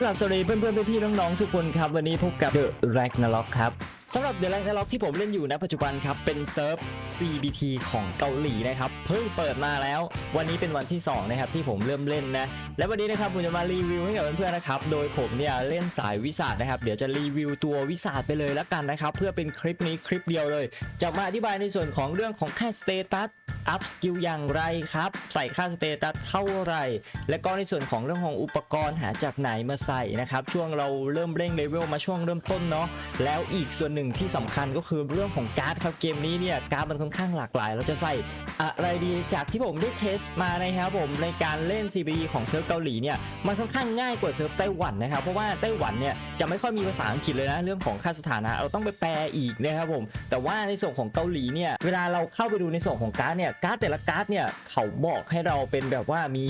กลับสวัสดีเพื่อนเพื่อนๆพี่ๆน้องๆทุกคนครับ วันนี้พบกับ The Ragnarok ครับสำหรับ The Ragnarok ที่ผมเล่นอยู่ณปัจจุบันครับ เป็นเซิร์ฟ CBT ของเกาหลีนะครับ เพิ่งเปิดมาแล้ว วันนี้เป็นวันที่ 2 นะครับ ที่ผมเริ่มเล่นนะ และวันนี้นะครับผมจะมารีวิวให้กับเพื่อนๆนะครับ โดยผมเนี่ยเล่นสายวิสาดนะครับ เดี๋ยวจะรีวิวตัววิสาดไปเลยแล้วกันนะครับ เพื่อเป็นคลิปนี้คลิปเดียวเลย จะมาอธิบายในส่วนของเรื่องของค่าสเตตัสอัพสกิลอย่างไรครับ ใส่ค่าสเตตัสเท่าไหร่ และก็ในส่วนของเรื่องของอุปกรณ์หาจากไหนมาใส่นะครับช่วงเราเริ่มเร่งเลเวลมาช่วงเริ่มต้นเนาะแล้วอีกส่วนหนึ่งที่สำคัญก็คือเรื่องของการ์ดครับเกมนี้เนี่ยการ์ดมันค่อนข้างหลากหลาย เราจะใส่อะไรดีจากที่ผมได้เทสมานะครับผมในการเล่น CBD ของเซิร์ฟเกาหลีเนี่ยมันค่อนข้างง่ายกว่าเซิร์ฟไต้หวันนะครับเพราะว่าไต้หวันเนี่ยจะไม่ค่อยมีภาษาอังกฤษเลยนะเรื่องของค่าสถานะเราต้องไปแปลอีกนะครับผมแต่ว่าในส่วนของเกาหลีเนี่ยเวลาเราเข้าไปดูในส่วนของการ์ดเนี่ยการ์ดแต่ละการ์ดเนี่ยเขาบอกให้เราเป็นแบบว่ามี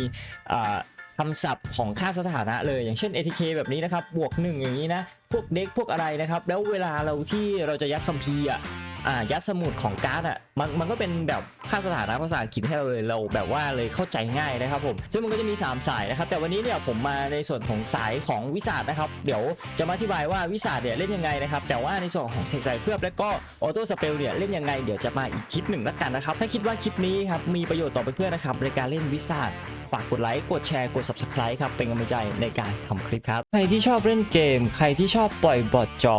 คำศัพท์ของค่าสถานะเลยอย่างเช่น ATK แบบนี้นะครับบวกหนึ่งอย่างนี้นะ พวกเด็กพวกอะไรนะครับ แล้วเวลาเราที่เราจะยัดคัมภีร์อะ อ่ายัดสมุดของการ์ดอะมันมันก็เป็นแบบค่าสถานะภาษาอังกฤษให้เราเลยเราแบบว่าเลยเข้าใจง่ายนะครับผมซึ่งมันก็จะมี 3 สายนะครับ แต่วันนี้เนี่ยผมมาในส่วนของสายของวิสาดนะครับ เดี๋ยวจะมาอธิบายว่าวิสาดเนี่ยเล่นยังไงนะครับ แต่ว่าในส่วนของสายเคลือบและก็ออโต้สเปลเนี่ยเล่นยังไงเดี๋ยวจะมาอีกคลิปหนึ่งแล้วกันนะครับถ้าคิดว่าคลิปนี้ครับมีประโยชน์ต่อเพื่อนๆนะครับในการเล่นวิสาดฝากกดไลค์กดแชร์กด subscribe ครับเป็นกำลังใจในการทำคลิปครับใครที่ชอบเล่นเกม ใครที่ชอบปล่อยบอทจอ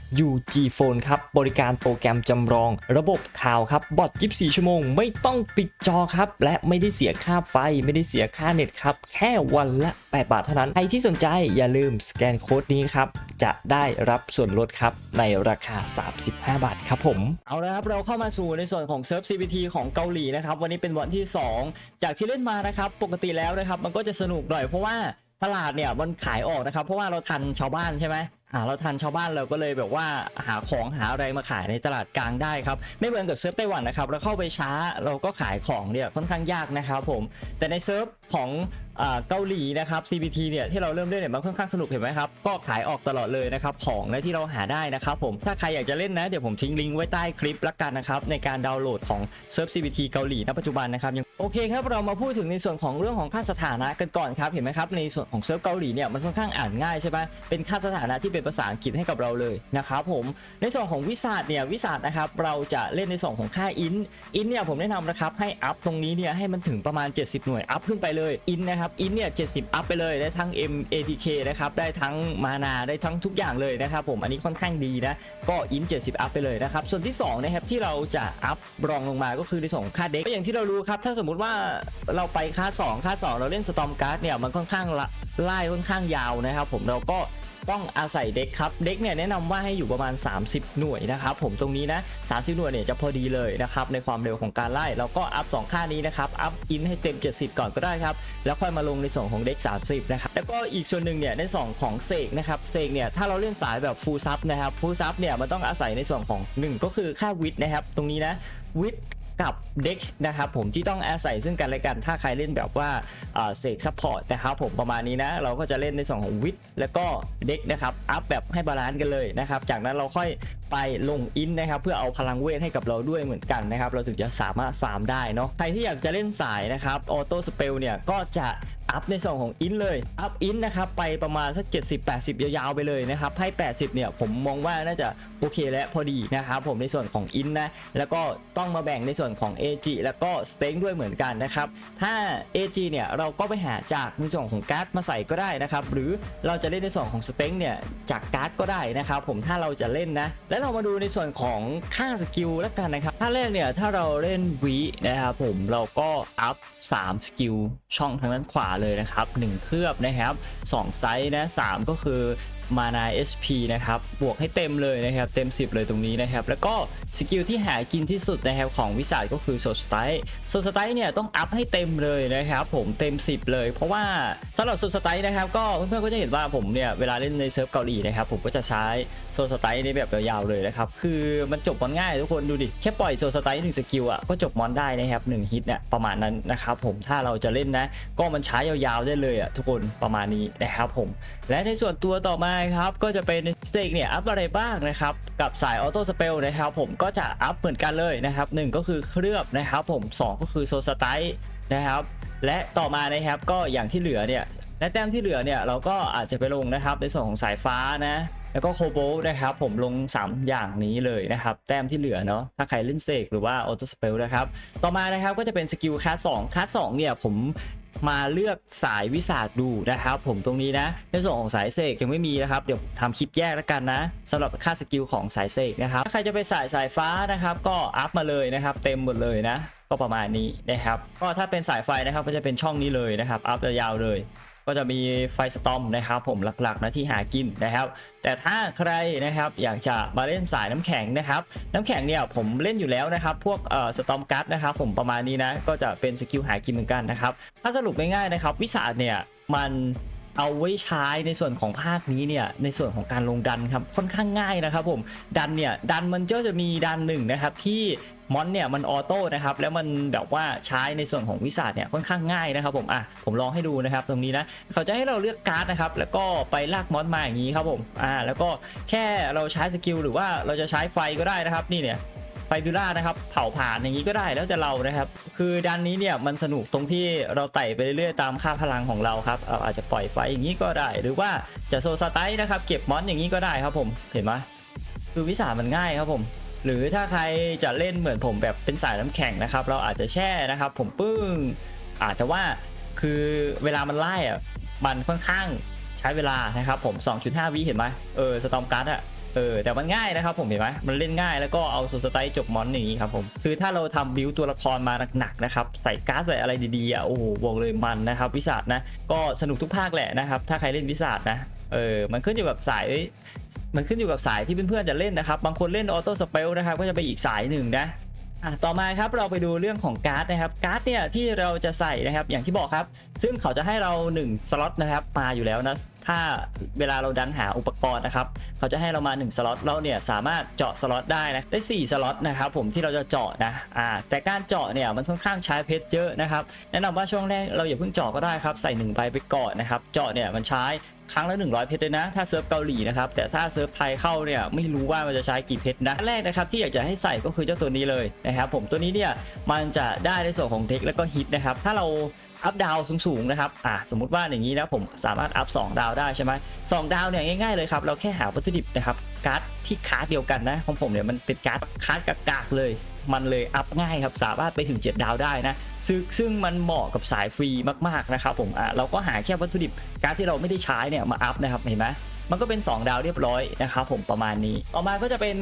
UG Phone ครับ บริการโปรแกรมจำลอง ระบบข่าวครับบอท24 ชั่วโมง ไม่ต้องปิดจอครับ และไม่ได้เสียค่าไฟ ไม่ได้เสียค่าเน็ตครับ แค่วันละ 8 บาทเท่านั้น ใครที่สนใจอย่าลืมสแกนโค้ดนี้ครับ จะได้รับส่วนลดครับในราคา 35 บาทครับผม เอาละครับ เราเข้ามาสู่ในส่วนของเซิร์ฟ CBT ของเกาหลีนะครับ วันนี้เป็นวันที่ 2 จากที่เล่นมานะครับ ปกติแล้วนะครับ มันก็จะสนุกหน่อยเพราะว่าตลาดเนี่ยมันขายออกนะครับ เพราะว่าเราทันชาวบ้านใช่ไหม อ่าเราทันชาวบ้านเราก็เลยแบบว่าหาของหาอะไรมาขายในตลาดกลางได้ครับไม่เหมือนกับเซิร์ฟไต้หวันนะครับเราเข้าไปช้าเราก็ขายของเนี่ยค่อนข้างยากนะครับผมแต่ในเซิร์ฟของอ่าเกาหลีนะครับ CBT เนี่ยที่เราเริ่มเล่นเนี่ยมันค่อนข้างสนุกเห็นไหมครับก็ขายออกตลอดเลยนะครับของนะที่เราหาได้นะครับผมถ้าใครอยากจะเล่นนะเดี๋ยวผมทิ้งลิงก์ไว้ใต้คลิปละกันนะครับในการดาวน์โหลดของเซิร์ฟ CBT เกาหลีณปัจจุบันนะครับยังโอเคครับเรามาพูดถึงในส่วนของเรื่องของค่าสถานะกันก่อนครับเห็นไหมครับในส่วนของเซิร์ฟเกาหลีเนี่ยมันค่อนข้างอ่านง่ายใช่ไหมเป็นค่าสถานะที่เป็นภาษาอังกฤษให้กับเราเลยนะครับผมในส่วนของวิสาดเนี่ยวิสาดนะครับเราจะเล่นในส่วนของค่าอินอินเนี่ยผมแนะนำนะครับให้อัพตรงนี้เนี่ยให้มันถึงประมาณ 70 หน่วยอัพขึ้นไปเลยอินนะครับอินเนี่ย70 อัพไปเลยได้ทั้ง M ATK นะครับได้ทั้งมานาได้ทั้งทุกอย่างเลยนะครับผมอันนี้ค่อนข้างดีนะก็อิน70 อัพไปเลยนะครับส่วนที่สองนะครับที่เราจะอัพรองลงมาก็คือในส่วนค่าเด็กก็อย่างที่เรารู้ครับถ้าสมมุติว่าเราไปค่าสองค่าสองเราเล่นสตอมการ์ดเนี่ยมันค่อนข้างไล่ค่อนข้างยาวนะครับผมเราก็ ต้องอาศัยเด็กครับเด็กเนี่ยแนะนำว่าให้อยู่ประมาณ 30 หน่วยนะครับผมตรงนี้นะ30 หน่วยเนี่ยจะพอดีเลยนะครับในความเร็วของการไล่เราก็อัพ2ค่านี้นะครับอัพอินให้เต็ม 70 ก่อนก็ได้ครับแล้วค่อยมาลงในส่วนของเด็ก 30นะครับแล้วก็อีกส่วนหนึ่งเนี่ยในส่วนของเสกนะครับเสกเนี่ยถ้าเราเล่นสายแบบฟูลซับนะครับฟูลซับเนี่ยมันต้องอาศัยในส่วนของ 1 ก็คือค่าวิทนะครับตรงนี้นะวิท กับเด็กนะครับผมที่ต้องอาศัยซึ่งกันและกัน ถ้าใครเล่นแบบว่าเสกซัพพอร์ตนะครับผมประมาณนี้นะ เราก็จะเล่นในส่วนของวิทแล้วก็เด็กนะครับอัพแบบให้บาลานซ์กันเลยนะครับจากนั้นเราค่อยไปลงอินนะครับเพื่อเอาพลังเวทให้กับเราด้วยเหมือนกันนะครับเราถึงจะสามารถฟาร์มได้เนาะใครที่อยากจะเล่นสายนะครับออโต้สเปลเนี่ยก็จะ อัพในส่วนของอินเลย อัพอินนะครับไปประมาณสัก70 80 ยาวๆไปเลยนะครับให้ 80 เนี่ยผมมองว่าน่าจะโอเคและพอดีนะครับผมในส่วนของอินนะแล้วก็ต้องมาแบ่งในส่วนของ AG แล้วก็สเต็งด้วยเหมือนกันนะครับถ้า AG เนี่ยเราก็ไปหาจากในส่วนของการ์ดมาใส่ก็ได้นะครับหรือเราจะเล่นในส่วนของสเต็งเนี่ยจากการ์ดก็ได้นะครับผมถ้าเราจะเล่นนะแล้วเรามาดูในส่วนของค่าสกิลแล้วกันนะครับถ้าแรกเนี่ยถ้าเราเล่นวีนะครับผมเราก็อัพ3สกิลช่องทางด้านขวาเลยนะครับ 1 เคลือบนะครับ2ไซส์นะ3ก็คือ มานา SP นะครับ บวกให้เต็มเลยนะครับ เต็ม 10 เลยตรงนี้นะครับ แล้วก็สกิลที่หากินที่สุดนะครับของวิสาก็คือโซสไตโซสไตเนี่ยต้องอัพให้เต็มเลยนะครับผมเต็ม 10 เลย เพราะว่าสำหรับโซสไตนะครับก็เพื่อนๆก็จะเห็นว่าผมเนี่ยเวลาเล่นในเซิร์ฟเกาหลีนะครับผมก็จะใช้โซสไตในแบบยาวๆเลยนะครับคือมันจบมอนง่ายทุกคนดูดิแค่ปล่อยโซสไตหนึ่งสกิลอะก็จบมอนได้นะครับหนึ่งฮิตเนี่ยประมาณนั้นนะครับผมถ้าเราจะเล่นนะก็มันใช้ยาวๆได้เลยอะทุกคนประมาณนี้นะครับผมและในส่วนตัวต่อมาครับ ก็จะเป็นสเต็กเนี่ยอัพอะไรบ้างนะครับกับสายออโต้สเปลนะครับผมก็จะอัพเหมือนกันเลยนะครับหนึ่งก็คือเคลือบนะครับผมสองก็คือโซสไตนะครับและต่อมานะครับก็อย่างที่เหลือเนี่ยและแต้มที่เหลือเนี่ยเราก็อาจจะไปลงนะครับในส่วนของสายฟ้านะแล้วก็โคโบลนะครับผมลง 3 อย่างนี้เลยนะครับ แต้มที่เหลือเนาะถ้าใครเล่นเสกหรือว่าออโต้สเปลนะครับ ต่อมานะครับก็จะเป็นสกิลคัสสองคัสสองเนี่ยผม มาเลือกสายวิสาดดูนะครับ ผมตรงนี้นะ ในส่วนของสายเสกยังไม่มีนะครับเดี๋ยวทำคลิปแยกแล้วกันนะสำหรับค่าสกิลของสายเสกนะครับถ้าใครจะไปสายสายฟ้านะครับ ก็อัพมาเลยนะครับ เต็มหมดเลยนะ ก็ประมาณนี้นะครับ ก็ถ้าเป็นสายไฟนะครับก็จะเป็นช่องนี้เลยนะครับ อัพยาวเลย ก็จะมีไฟสตอมนะครับผมหลักๆนะที่หากินนะครับ แต่ถ้าใครนะครับอยากจะมาเล่นสายน้ำแข็งนะครับน้ำแข็งเนี่ยผมเล่นอยู่แล้วนะครับพวกเอ่อสตอมการ์ดนะครับผมประมาณนี้นะก็จะเป็นสกิลหากินเหมือนกันนะครับถ้าสรุปง่ายๆนะครับวิสาเนี่ยมันเอาไว้ใช้ในส่วนของภาคนี้เนี่ยในส่วนของการลงดันครับค่อนข้างง่ายนะครับผมดันเนี่ยดันมันก็จะมีดันหนึ่งนะครับที่ มอนเนี่ยมันออโต้นะครับแล้วมันแบบว่าใช้ในส่วนของวิสาดเนี่ยค่อนข้างง่ายนะครับผมอะผมลองให้ดูนะครับตรงนี้นะเขาจะให้เราเลือกการ์ดนะครับแล้วก็ไปลากมอนมาอย่างนี้ครับผมอ่าแล้วก็แค่เราใช้สกิลหรือว่าเราจะใช้ไฟก็ได้นะครับนี่เนี่ยไฟบิล่านะครับเผาผ่านอย่างนี้ก็ได้แล้วแต่เรานะครับ คือด้านนี้เนี่ยมันสนุกตรงที่เราไต่ไปเรื่อยๆตามค่าพลังของเราครับเอาอาจจะปล่อยไฟอย่างนี้ก็ได้ หรือว่าจะโซสไตล์นะครับเก็บมอนอย่างนี้ก็ได้ครับผมเห็นไหมคือวิสามันง่ายครับผม หรือถ้าใครจะเล่นเหมือนผมแบบเป็นสายน้ำแข็งนะครับ เราอาจจะแช่นะครับ ผมปึ้งอาจจะว่าคือเวลามันไล่อะมันค่อนข้างใช้เวลานะครับผม 2.5 วิเห็นไหมเออสตอมการ์ดอะ เออแต่มันง่ายนะครับผมเห็นไหมมันเล่นง่ายแล้วก็เอาโซสไตล์จบมอนอย่างนี้ครับผมคือถ้าเราทำบิวตัวละครมาหนักๆนะครับใส่การ์ดใส่อะไรดีๆอะโอ้โหบอกเลยมันนะครับวิสาดนะก็สนุกทุกภาคแหละนะครับถ้าใครเล่นวิสาดนะเออ มันขึ้นอยู่กับสาย มันขึ้นอยู่กับสายที่เพื่อนๆจะเล่นนะครับ บางคนเล่นออโต้สเปลนะครับ ก็จะไปอีกสายหนึ่งนะอะต่อมาครับเราไปดูเรื่องของการ์ดนะครับการ์ดเนี่ยที่เราจะใส่นะครับอย่างที่บอกครับ ซึ่งเขาจะให้เรา1สล็อตนะครับมาอยู่แล้วนะ ถ้าเวลาเราดันหาอุปกรณ์นะครับเขาจะให้เรามา1สล็อตเราเนี่ยสามารถเจาะสล็อตได้นะได้4สล็อตนะครับผมที่เราจะเจาะนะอ่าแต่การเจาะเนี่ยมันค่อนข้างใช้เพชรเยอะนะครับแนะนำว่าช่วงแรกเราอย่าเพิ่งเจาะก็ได้ครับใส่1ใบไปก่อนนะครับเจาะเนี่ยมันใช้ครั้งละ 100 เพชรเลยนะ ถ้าเซิร์ฟเกาหลีนะครับ แต่ถ้าเซิร์ฟไทยเข้าเนี่ย ไม่รู้ว่ามันจะใช้กี่เพชรนะแรกนะครับที่อยากจะให้ใส่ก็คือเจ้าตัวนี้เลยนะครับผมตัวนี้เนี่ย มันจะได้ในส่วนของเทคแล้วก็ฮิตนะครับ ถ้าเรา อัพดาวสูงๆนะครับอ่าสมมุติว่าอย่างนี้นะผมสามารถอัพ2ดาวได้ใช่ไหมสองดาวเนี่ยง่ายๆเลยครับเราแค่หาวัตถุดิบนะครับการ์ดที่คาร์ดเดียวกันนะของผมเนี่ยมันเป็นการ์ดคาร์ดกากๆเลยมันเลยอัพง่ายครับสามารถไปถึง 7 ดาวได้นะซึ่งซึ่งมันเหมาะกับสายฟรีมากๆนะครับผมอะเราก็หาแค่วัตถุดิบการ์ดที่เราไม่ได้ใช้เนี่ยมาอัพนะครับเห็นไหมมันก็เป็น 2 ดาวเรียบร้อยนะครับผมประมาณนี้ ต่อมาก็จะเป็น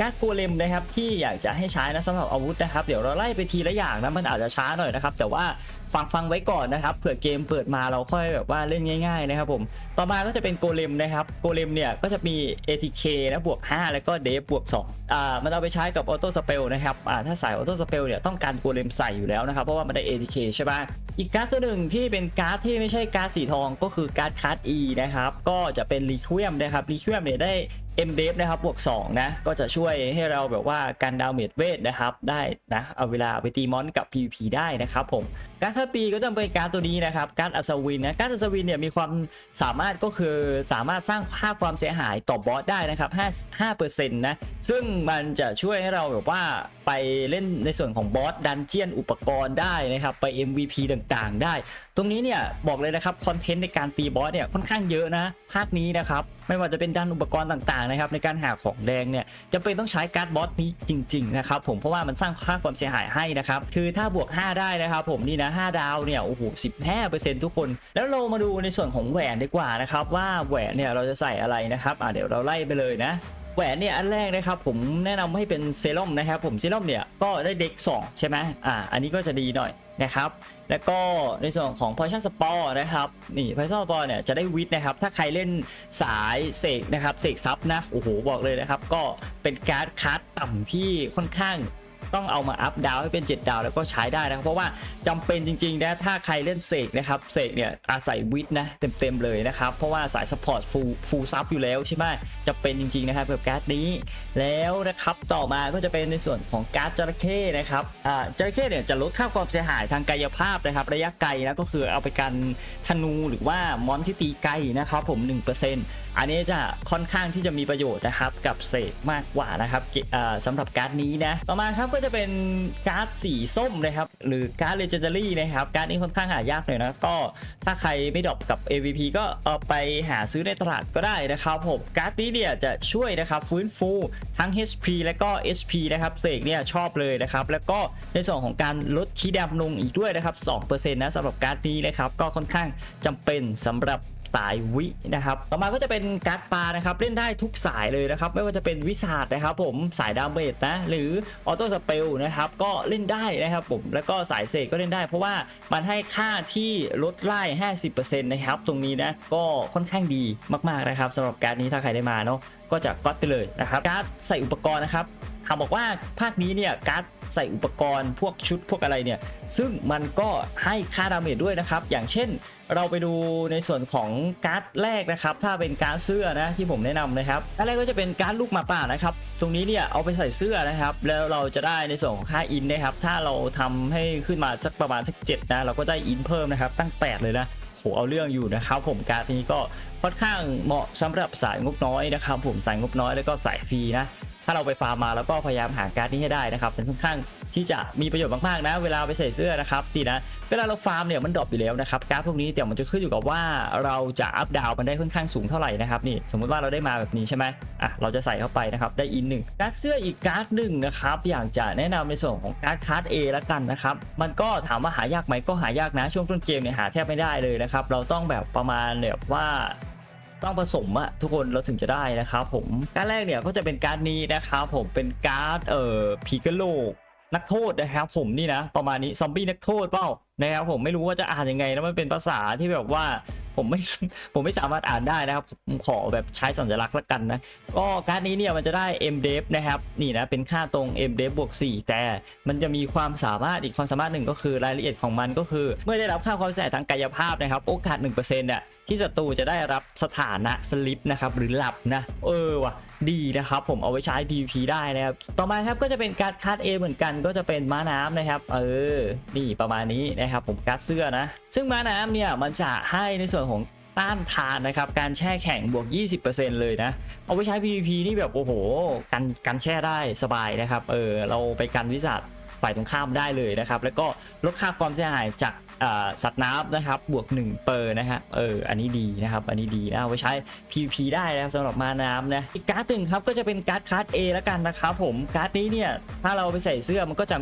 การ์ดโกเลมนะครับที่อยากจะให้ใช้นะสำหรับอาวุธนะครับ เดี๋ยวเราไล่ไปทีละอย่างนะมันอาจจะช้าหน่อยนะครับแต่ว่า ฟังฟังไว้ก่อนนะครับเผื่อเกมเปิดมาเราค่อยแบบว่าเล่นง่าย ๆ นะครับผมต่อมาก็จะเป็นโกเลมนะครับโกเลมเนี่ยก็จะมี ATK นะบวก 5 แล้วก็เดฟบวก2อ่ามันเอาไปใช้กับออโต้สเปลนะครับอ่าถ้าสายออโต้สเปลเนี่ยต้องการโกเลมใส่อยู่แล้วนะครับเพราะว่ามันได้ ATK ใช่ปะอีกการ์ดตัวหนึ่งที่เป็นการ์ดที่ไม่ใช่การ์ดสีทองก็คือการ์ดคัส E นะครับก็จะเป็นรีควีมนะครับรีควีมเนี่ยได้ m d e f นะครับบวก2นะก็จะช่วยให้เราแบบว่าการดาวเมจเวทนะครับได้นะเอาเวลาไปตีมอนกับ PVP ได้นะครับผมการ์ดทัปีก็จะเป็นการตัวนี้นะครับการอัศวินนะการอัศวินเนี่ยมีความสามารถก็คือสามารถสร้างค่าความเสียหายต่อบอสได้นะครับ5 5%นะซึ่งมันจะช่วยให้เราแบบว่าไปเล่นในส่วนของบอสดันเจียนอุปกรณ์ได้นะครับไป MVP ต่างๆ ได้ ตรงนี้เนี่ยบอกเลยนะครับคอนเทนต์ในการตีบอสเนี่ยค่อนข้างเยอะนะภาคนี้นะครับไม่ว่าจะเป็นดันอุปกรณ์ต่างๆนะครับในการหาของแดงเนี่ยจะเป็นต้องใช้การ์ดบอสนี้จริงๆนะครับผมเพราะว่ามันสร้างค่าความเสียหายให้นะครับคือถ้าบวก 5 ได้นะครับผมนี่นะ5ดาวเนี่ยโอ้โห15%ทุกคน แล้วเรามาดูในส่วนของแหวนดีกว่านะครับว่าแหวนเนี่ยเราจะใส่อะไรนะครับอ่าเดี๋ยวเราไล่ไปเลยนะแหวนเนี่ยอันแรกนะครับผมแนะนำให้เป็นเซรั่มนะครับผมเซรั่มเนี่ยก็ได้เด็ก2ใช่ไหมอ่าอันนี้ก็จะดีหน่อย นะครับ แล้วก็ในส่วนของ Poison Spore นะครับ นี่ Poison Spore เนี่ยจะได้วิทนะครับ ถ้าใครเล่นสายเสกนะครับ เสกซับนะ โอ้โห บอกเลยนะครับ ก็เป็นการ์ดคัดต่ำที่ค่อนข้าง ต้องเอามาอัพดาวให้เป็น 7 ดาวแล้วก็ใช้ได้นะครับเพราะว่าจำเป็นจริงๆนะถ้าใครเล่นเสกนะครับเสกเนี่ยอาศัยวิทย์นะเต็มๆเลยนะครับเพราะว่าสายสปอร์ตฟูลฟูลซับอยู่แล้วใช่ไหมจะเป็นจริงๆนะครับกับการ์ดนี้แล้วนะครับต่อมาก็จะเป็นในส่วนของการ์ดจระเข้นะครับอ่าจระเข้เนี่ยจะลดค่าความเสียหายทางกายภาพนะครับระยะไกลนะก็คือเอาไปกันธนูหรือว่ามอนที่ตีไกลนะครับผม 1% อันนี้จะค่อนข้างที่จะมีประโยชน์นะครับกับเสกมากกว่านะครับเกอ่าสำหรับการ์ดนี้นะต่อมาครับก็จะเป็นการ์ดสีส้มนะครับหรือการ์ดเลเจนดารี่นะครับการ์ดนี้ค่อนข้างหายากหน่อยนะก็ถ้าใครไม่ดรอปกับ AVP ก็เอาไปหาซื้อในตลาดก็ได้นะครับผมการ์ดนี้เนี่ยจะช่วยนะครับฟื้นฟูทั้ง HP และก็ SP นะครับเสกเนี่ยชอบเลยนะครับแล้วก็ในส่วนของการลดคีย์ดำลงอีกด้วยนะครับ2%นะสำหรับการ์ดนี้นะครับก็ค่อนข้างจำเป็นสำหรับ สายวินะครับต่อมาก็จะเป็นการ์ดปลานะครับเล่นได้ทุกสายเลยนะครับไม่ว่าจะเป็นวิสาดนะครับผมสายดาเมจนะหรือออโต้สเปลนะครับก็เล่นได้นะครับผมแล้วก็สายเสกก็เล่นได้ เพราะว่ามันให้ค่าที่ลดไล่ 50%นะครับตรงนี้นะก็ค่อนข้างดีมากๆนะครับสำหรับการ์ดนี้ถ้าใครได้มาเนาะก็จะก๊อตไปเลยนะครับการ์ดใส่อุปกรณ์นะครับถามบอกว่าภาคนี้เนี่ยการ์ดใส่อุปกรณ์พวกชุดพวกอะไรเนี่ย ซึ่งมันก็ให้ค่าดาเมจด้วยนะครับ อย่างเช่น เราไปดูในส่วนของการ์ดแรกนะครับ ถ้าเป็นการ์ดเสื้อนะที่ผมแนะนำนะครับการ์ดแรกก็จะเป็นการ์ดลูกหมาป่านะครับ ตรงนี้เนี่ยเอาไปใส่เสื้อนะครับ แล้วเราจะได้ในส่วนของค่าอินนะครับ ถ้าเราทำให้ขึ้นมาสักประมาณสักเจ็ดนะเราก็ได้อินเพิ่มนะครับ ตั้ง 8 เลยนะโหเอาเรื่องอยู่นะครับ ผมการ์ดนี้ก็ค่อนข้างเหมาะสำหรับสายงบน้อยนะครับ ผมสายงบน้อยแล้วก็สายฟรีนะถ้าเราไปฟาร์มมาแล้วก็พยายามหาการ์ดนี้ให้ได้นะครับเป็นค่อนข้าง ที่จะมีประโยชน์มากๆนะ เวลาไปใส่เสื้อนะครับทีนะเวลาเราฟาร์มเนี่ยมันดรอปอยู่แล้วนะครับการ์ดพวกนี้เดี๋ยวมันจะขึ้นอยู่กับว่าเราจะอัพดาวมันได้ค่อนข้างสูงเท่าไหร่นะครับนี่สมมุติว่าเราได้มาแบบนี้ใช่ไหมอะเราจะใส่เข้าไปนะครับได้อินหนึ่งการ์ดเสื้ออีกการ์ดหนึ่งนะครับอยากจะแนะนำในส่วนของการ์ดคาร์ด A ละกันนะครับมันก็ถามว่าหายากไหมก็หายากนะช่วงต้นเกมเนี่ยหาแทบไม่ได้เลยนะครับเราต้องแบบประมาณแบบว่าต้องผสมอะทุกคนเราถึงจะได้นะครับผมการแรกเนี่ยก็จะเป็นการดนี้นะครับผมเป็นการ์ดเอ่อพีกโล นักโทษนะครับผมนี่นะประมาณนี้ซอมบี้นักโทษเปล่านะครับผมไม่รู้ว่าจะอ่านยังไงนะมันเป็นภาษาที่แบบว่าผมไม่ผมไม่สามารถอ่านได้นะครับผมขอแบบใช้สัญลักษณ์ละกันนะก็การ์ดนี้เนี่ยมันจะได้ m d e f นะครับนี่นะเป็นค่าตรง m d e f บวก4แต่มันจะมีความสามารถอีกความสามารถหนึ่งก็คือรายละเอียดของมันก็คือ เมื่อได้รับค่าความเสียหายทางกายภาพนะครับโอกาส 1%เนี่ยที่ศัตรูจะได้รับสถานะสลิปนะครับหรือหลับนะ เออว่ะดีนะครับผมเอาไว้ใช้ PVP ได้นะครับ ต่อมาครับก็จะเป็นการ์ดคัด A เหมือนกันก็จะเป็นม้าน้ำนะครับ เออ นี่ประมาณนี้นะครับผมการ์ดเสื้อนะ ซึ่งม้าน้ำเนี่ยมันจะให้ในส่วนของต้านทานนะครับการแช่แข็งบวก 20%เลยนะ เอาไปใช้ PVP นี่แบบโอ้โห กันกันแช่ได้สบายนะครับ เออเราไปกันวิสัท ฝ่ายตรงข้ามได้เลยนะครับ แล้วก็ลดค่าความเสียหายจากสัตว์น้ำนะครับ บวก 1 เปอร์นะฮะเอออันนี้ดีนะครับ อันนี้ดีนะเอาไว้ใช้ PVP ได้นะครับสำหรับมาน้ำนะอีกการ์ดหนึ่งครับก็จะเป็นการ์ดคัส A แล้วกันนะครับผมการ์ดนี้เนี่ยถ้าเราไปใส่เสื้อมันก็จะ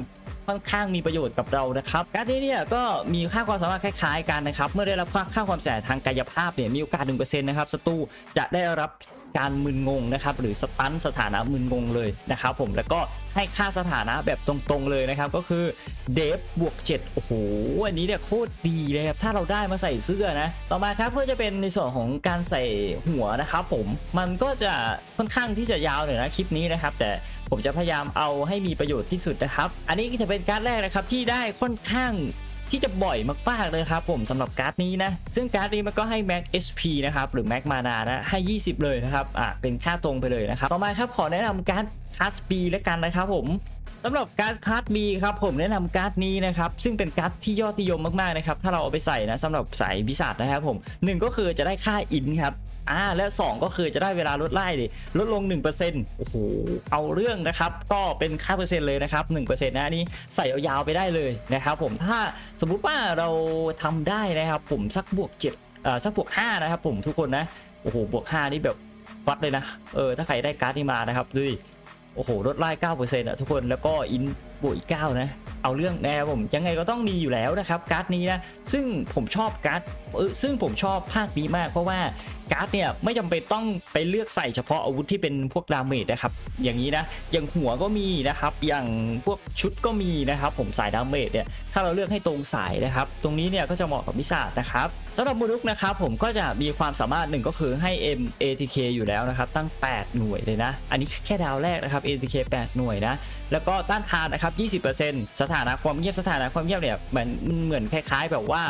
ค่อนข้างมีประโยชน์กับเรานะครับการ์ดนี้เนี่ยก็มีค่าความสามารถคล้ายๆกันนะครับเมื่อได้รับค่าค่าความเสียหายทางกายภาพเนี่ยมีโอกาส1%นะครับศัตรูจะได้รับการมึนงงนะครับหรือสตันสถานะมึนงงเลยนะครับผมแล้วก็ให้ค่าสถานะแบบตรงๆเลยนะครับก็คือเดฟบวก7โอ้โหอันนี้เนี่ยโคตรดีเลยครับถ้าเราได้มาใส่เสื้อนะต่อมาครับเพื่อจะเป็นในส่วนของการใส่หัวนะครับผมมันก็จะค่อนข้างที่จะยาวหน่อยนะคลิปนี้นะครับแต่ ผมจะพยายามเอาให้มีประโยชน์ที่สุดนะครับ อันนี้ก็จะเป็นการ์ดแรกนะครับที่ได้ค่อนข้างที่จะบ่อยมากๆเลยครับผมสำหรับการ์ดนี้นะ ซึ่งการ์ดนี้มันก็ให้ Max SP นะครับ หรือ Max Mana นะให้ 20 เลยนะครับ อะเป็นค่าตรงไปเลยนะครับ ต่อมาครับขอแนะนำการ์ดคัส B แล้วกันนะครับผมสำหรับการ์ดคัส B ครับผมแนะนำการ์ดนี้นะครับซึ่งเป็นการ์ดที่ยอดนิยมมากๆนะครับถ้าเราเอาไปใส่นะสำหรับสายวิสัทนะครับผมหนึ่งก็คือจะได้ค่าอินครับ อ่าและ 2 ก็คือจะได้เวลาลดไล่ดิลดลง 1%โอ้โหเอาเรื่องนะครับ ก็เป็นค่าเปอร์เซ็นต์เลยนะครับ1%นะอันนี้ใส่ยาวๆไปได้เลยนะครับผมถ้าสมมุติว่าเราทำได้นะครับผมสักบวก7อ่าสักบวก5นะครับผมทุกคนนะโอ้โหบวก5นี่แบบฟัดเลยนะเออถ้าใครได้การ์ดนี้มานะครับดูดิโอ้โหลดไล่9%อะทุกคนแล้วก็อินบวกอีกเก้านะเอาเรื่องนะครับผมยังไงก็ต้องมีอยู่แล้วนะครับการ์ดนี้นะซึ่งผมชอบการ์ดเออซึ่งผมชอบภาคนี้มากเพราะว่า การ์ดเนี่ยไม่จำเป็นต้องไปเลือกใส่เฉพาะอาวุธที่เป็นพวกดาเมจนะครับ อย่างนี้นะอย่างหัวก็มีนะครับ อย่างพวกชุดก็มีนะครับ ผมสายดาเมจเนี่ยถ้าเราเลือกให้ตรงสายนะครับ ตรงนี้เนี่ยก็จะเหมาะกับวิสาดนะครับสำหรับมูรุกนะครับผมก็จะมีความสามารถหนึ่งก็คือให้ M ATK อยู่แล้วนะครับ ตั้ง 8 หน่วยเลยนะ อันนี้แค่ดาวแรกนะครับ ATK 8 หน่วยนะ แล้วก็ต้านทานนะครับ 20%สถานะความเงียบสถานะความเงียบเนี่ยเหมือนมันเหมือนคล้าย ๆ แบบว่า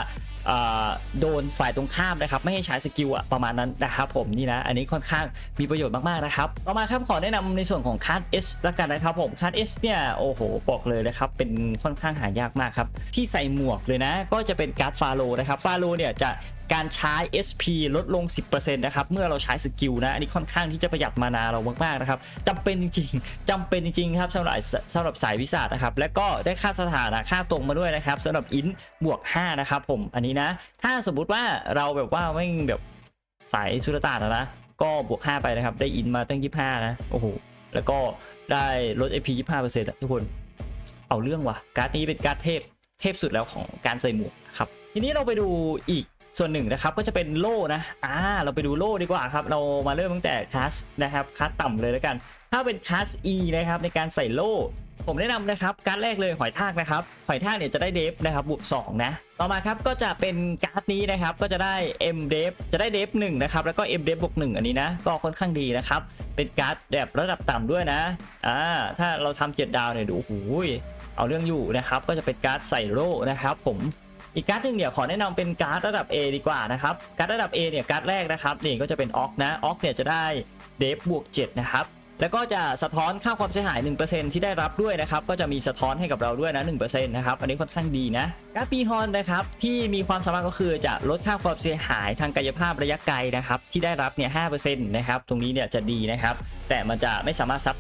โดนฝ่ายตรงข้ามนะครับ ไม่ให้ใช้สกิลอะประมาณนั้นนะครับผมนี่นะ อันนี้ค่อนข้างมีประโยชน์มากๆนะครับ ต่อมาครับขอแนะนำในส่วนของคัสละกันนะครับผมคัสเนี่ยโอ้โหบอกเลยนะครับ เป็นค่อนข้างหายากมากครับ ที่ใส่หมวกเลยนะ ก็จะเป็นการ์ดฟาโลนะครับฟาโลเนี่ยจะ การใช้ SP ลดลง 10%นะครับ เมื่อเราใช้สกิลนะ อันนี้ค่อนข้างที่จะประหยัดมานาเรามากๆนะครับจำเป็นจริงๆจำเป็นจริงๆครับสำหรับสำหรับสายวิสาดนะครับ และก็ได้ค่าสถานะค่าตรงมาด้วยนะครับสำหรับอินบวก 5 นะครับผม อันนี้นะ ถ้าสมมุติว่าเราแบบว่าไม่แบบสายสุลต่านะนะก็บวก 5 ไปนะครับ ได้อินมาตั้ง 25 นะ โอ้โห แล้วก็ได้ลด AP 25%อะทุกคน เอาเรื่องว่ะ การ์ดนี้เป็นการ์ดเทพ เทพสุดแล้วของการใส่หมวกครับ ทีนี้เราไปดูอีก ส่วนหนึ่งนะครับก็จะเป็นโล่นะอ่าเราไปดูโล่ดีกว่าครับ เรามาเริ่มตั้งแต่คลาสนะครับคลาสต่ำเลยแล้วกัน ถ้าเป็นคลาส E นะครับในการใส่โล่ผมแนะนำนะครับการแรกเลยหอยทากนะครับหอยทากเนี่ยจะได้เดฟนะครับบวก2นะต่อมาครับก็จะเป็นการ์ดนี้นะครับก็จะได้ M เดฟจะได้เดฟ1นะครับแล้วก็ M เดฟบวก1อันนี้นะก็ค่อนข้างดีนะครับเป็นการ์ดแบบระดับต่ำด้วยนะอ่าถ้าเราทำ7ดาวเนี่ยดูโอ้โหเอาเรื่องอยู่นะครับก็จะเป็นการ์ดใส่โล่นะครับผม อีกการ์ดหนึ่งเนี่ยขอแนะนำเป็นการ์ดระดับ A ดีกว่านะครับการ์ดระดับ A เนี่ยการ์ดแรกนะครับนี่ก็จะเป็นออกนะออกเนี่ยจะได้เดฟบวก7นะครับแล้วก็จะสะท้อนค่าความเสียหาย 1%ที่ได้รับด้วยนะครับ ก็จะมีสะท้อนให้กับเราด้วยนะ1%นะครับ อันนี้ค่อนข้างดีนะการ์ดปีฮอนนะครับ ที่มีความสามารถก็คือจะลดค่าความเสียหายทางกายภาพระยะไกลนะครับ ที่ได้รับเนี่ย5%นะครับ ตรงนี้เนี่ยจะดีนะครับ แต่มันจะไม่สามารถซับ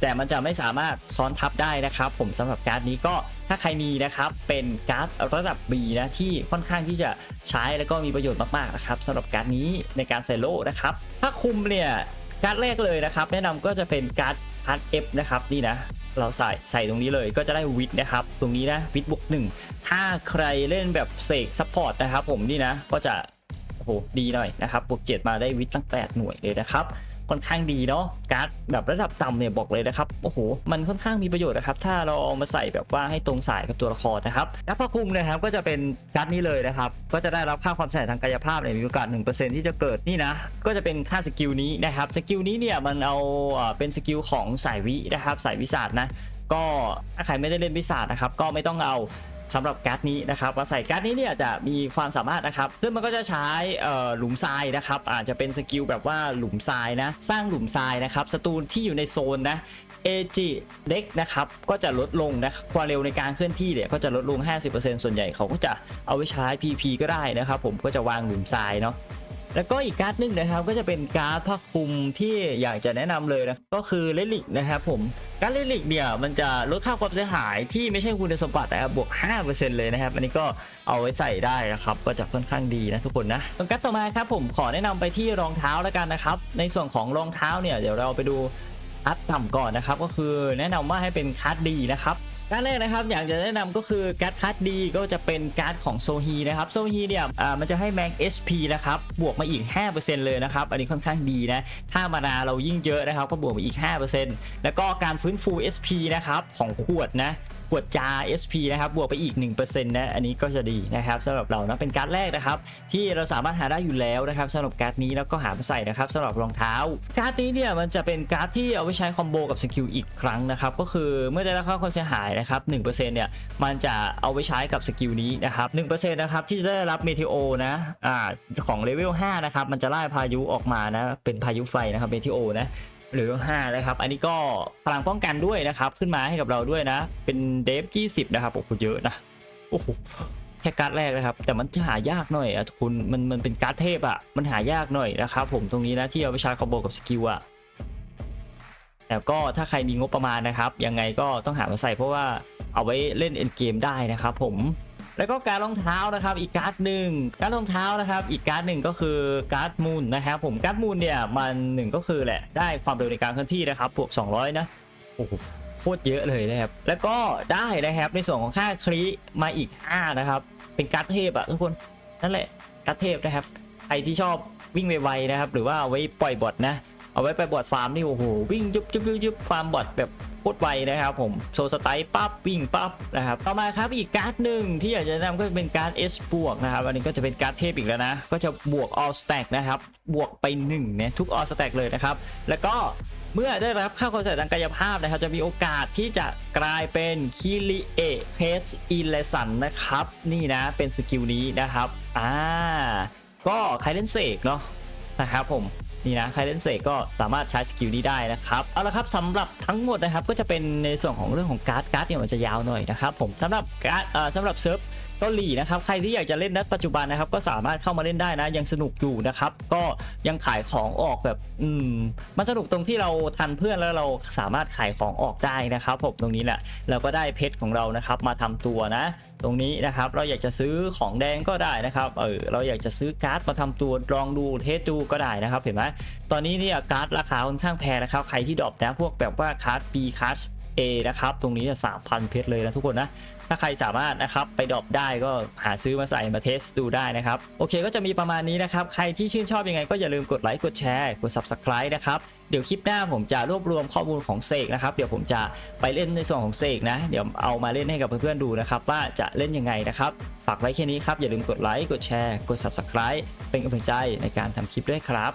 แต่มันจะไม่สามารถซ้อนทับได้นะครับ ผมสำหรับการ์ดนี้ก็ ถ้าใครมีนะครับเป็นการ์ดระดับ B นะที่ค่อนข้างที่จะใช้แล้วก็มีประโยชน์มากๆนะครับสำหรับการ์ดนี้ในการใส่โล่นะครับถ้าคุมเนี่ยการ์ดแรกเลยนะครับ แนะนำก็จะเป็นการ์ดการ์ด F นะครับนี่นะเราใส่ใส่ตรงนี้เลยก็จะได้วิทนะครับ ตรงนี้นะวิทบวกหนึ่งถ้าใครเล่นแบบเสกซัพพอร์ตนะครับผมนี่นะก็จะโอ้โหดีหน่อยนะครับบวก7มาได้วิทตั้ง 8 หน่วยเลยนะครับ ค่อนข้างดีเนาะการ์ดแบบระดับต่ำเนี่ยบอกเลยนะครับโอ้โหมันค่อนข้างมีประโยชน์นะครับถ้าเราเอามาใส่แบบว่าให้ตรงสายกับตัวละครนะครับการ์ดผ้าคลุมนะครับก็จะเป็นการ์ดนี้เลยนะครับก็จะได้รับค่าความเสียหายทางกายภาพเนี่ยมีโอกาส1%ที่จะเกิดนี่นะก็จะเป็นค่าสกิลนี้นะครับสกิลนี้เนี่ยมันเอาเป็นสกิลของสายวินะครับสายวิสาดนะก็ถ้าใครไม่ได้เล่นวิสาดนะครับก็ไม่ต้องเอา สำหรับการ์ดนี้นะครับมาใส่การ์ดนี้เนี่ยจะมีความสามารถนะครับ ซึ่งมันก็จะใช้หลุมทรายนะครับ อาจจะเป็นสกิลแบบว่าหลุมทรายนะ สร้างหลุมทรายนะครับศัตรูที่อยู่ในโซนนะเอจิเด็กนะครับก็จะลดลงนะความเร็วในการเคลื่อนที่เนี่ยก็จะลดลง 50%ส่วนใหญ่เขาก็จะเอาไว้ใช้ PP ก็ได้นะครับ ผมก็จะวางหลุมทรายเนาะแล้วก็อีกการ์ดหนึ่งนะครับก็จะเป็นการ์ดผ้าคลุมที่อยากจะแนะนำเลยนะก็คือเลลิกนะครับผม การเล่นลีกเนี่ยมันจะลดค่าความเสียหายที่ไม่ใช่คุณสมบัตินะครับวก 5%เลยนะครับ อันนี้ก็เอาไว้ใส่ได้นะครับ ก็จะค่อนข้างดีนะทุกคนนะตรงกัดต่อมาครับผมขอแนะนำไปที่รองเท้าแล้วกันนะครับ ในส่วนของรองเท้าเนี่ยเดี๋ยวเราไปดูอัพต่ำก่อนนะครับ ก็คือแนะนำว่าให้เป็นคัดดีนะครับ การแรกนะครับอยากจะแนะนำก็คือการ์ดคัดดีก็จะเป็นการ์ดของโซฮีนะครับโซฮีเนี่ยอ่ามันจะให้แมง HP นะครับบวกมาอีก 5%เลยนะครับอันนี้ค่อนข้างดีนะถ้ามานาเรายิ่งเยอะนะครับก็บวกมาอีก 5%แล้วก็การฟื้นฟู SP นะครับของขวดนะ ขวดจา SP นะครับบวกไปอีก 1%นะอันนี้ก็จะดีนะครับสำหรับเรานะเป็นการ์ดแรกนะครับ ที่เราสามารถหาได้อยู่แล้วนะครับสำหรับการ์ดนี้แล้วก็หามาใส่นะครับสำหรับรองเท้าการ์ดนี้เนี่ยมันจะเป็นการ์ดที่เอาไว้ใช้คอมโบกับสกิลอีกครั้งนะครับก็คือเมื่อได้รับค่าความเสียหายนะครับ1%เนี่ยมันจะเอาไว้ใช้กับสกิลนี้นะครับ1%นะครับที่จะได้รับเมทิโอนะอ่าของเลเวล5นะครับมันจะไล่พายุออกมานะเป็นพายุไฟนะครับเมทิโอนะ หรือ5นะครับ อันนี้ก็พลังป้องกันด้วยนะครับ ขึ้นมาให้กับเราด้วยนะ เป็นเดฟ20นะครับโอ้โหเยอะนะโอ้โหแค่การ์ดแรกนะครับ แต่มันจะหายากหน่อยอะคุณมันมันเป็นการ์ดเทพอะมันหายากหน่อยนะครับผมตรงนี้นะที่เอาไปใช้คอมโบกับสกิลอะแต่ก็ถ้าใครมีงบประมาณนะครับ ยังไงก็ต้องหามาใส่เพราะว่าเอาไว้เล่นเอ็นเกมได้นะครับผม แล้วก็การรองเท้านะครับอีกการ์ดหนึ่งการรองเท้านะครับอีกการ์ดหนึ่งก็คือการ์ดมูนนะครับผมการ์ดมูนเนี่ยมันหนึ่งก็คือแหละได้ความเร็วในการเคลื่อนที่นะครับบวก200 นะโอ้โหโคตรเยอะเลยนะครับ แล้วก็ได้นะครับในส่วนของค่าคลีมาอีก 5 นะครับ เป็นการ์ดเทพอะทุกคนนั่นแหละการ์ดเทพนะครับใครที่ชอบวิ่งไวๆนะครับ หรือว่าเอาไว้ปล่อยบอทนะเอาไว้ไปบอทฟาร์มนี่โอ้โหวิ่งยุบยุบยุบยุบฟาร์มบอทแบบ โคตรไวนะครับผมโซสไตล์ปั๊บวิ่งปั๊บนะครับต่อมาครับอีกการ์ดหนึ่งที่อยากจะแนะนำก็เป็นการ์ด S บวกนะครับอันนี้ก็จะเป็นการ์ดเทพอีกแล้วนะ ก็จะบวก all stack นะครับบวกไป1เนี่ยทุก all stack เลยนะครับแล้วก็เมื่อได้รับค่าความเสียหายทางกายภาพนะครับ จะมีโอกาสที่จะกลายเป็นคิริเอะเพสอิเลสันนะครับ นี่นะเป็นสกิลนี้นะครับ อ่า ก็ใครเล่นเสกเนาะนะครับผม นี่นะใครเล่นเสกก็สามารถใช้สกิลนี้ได้นะครับเอาละครับสำหรับทั้งหมดนะครับก็จะเป็นในส่วนของเรื่องของการ์ดการ์ดเนี่ยมันจะยาวหน่อยนะครับผมสำหรับการ์ดเอ่อสำหรับเซิร์ฟ เกาหลีนะครับใครที่อยากจะเล่นณปัจจุบันนะครับก็สามารถเข้ามาเล่นได้นะ ยังสนุกอยู่นะครับก็ยังขายของออกแบบอืมมันสนุกตรงที่เราทันเพื่อนแล้วเราสามารถขายของออกได้นะครับผมตรงนี้แหละเราก็ได้เพชรของเรานะครับมาทำตัวนะ ตรงนี้นะครับเราอยากจะซื้อของแดงก็ได้นะครับเออเราอยากจะซื้อการ์ดมาทำตัวลองดูเทสดูก็ได้นะครับเห็นไหมตอนนี้เนี่ยการ์ดราคาค่อนข้างแพงนะครับใครที่ดรอปนะพวกแบบว่าการ์ด B การ์ด A นะครับ ตรงนี้จะ3,000 เพชรเลยนะทุกคนนะ ถ้าใครสามารถนะครับไปดรอปได้ก็หาซื้อมาใส่มาเทสดูได้นะครับ โอเคก็จะมีประมาณนี้นะครับ ใครที่ชื่นชอบยังไงก็อย่าลืมกดไลค์กดแชร์กด Subscribe นะครับ เดี๋ยวคลิปหน้าผมจะรวบรวมข้อมูลของเสกนะครับ เดี๋ยวผมจะไปเล่นในส่วนของเสกนะ เดี๋ยวเอามาเล่นให้กับเพื่อนๆดูนะครับ ว่าจะเล่นยังไงนะครับ ฝากไว้แค่นี้ครับอย่าลืมกดไลค์กดแชร์กด Subscribe เป็นกำลังใจในการทำคลิปด้วยครับ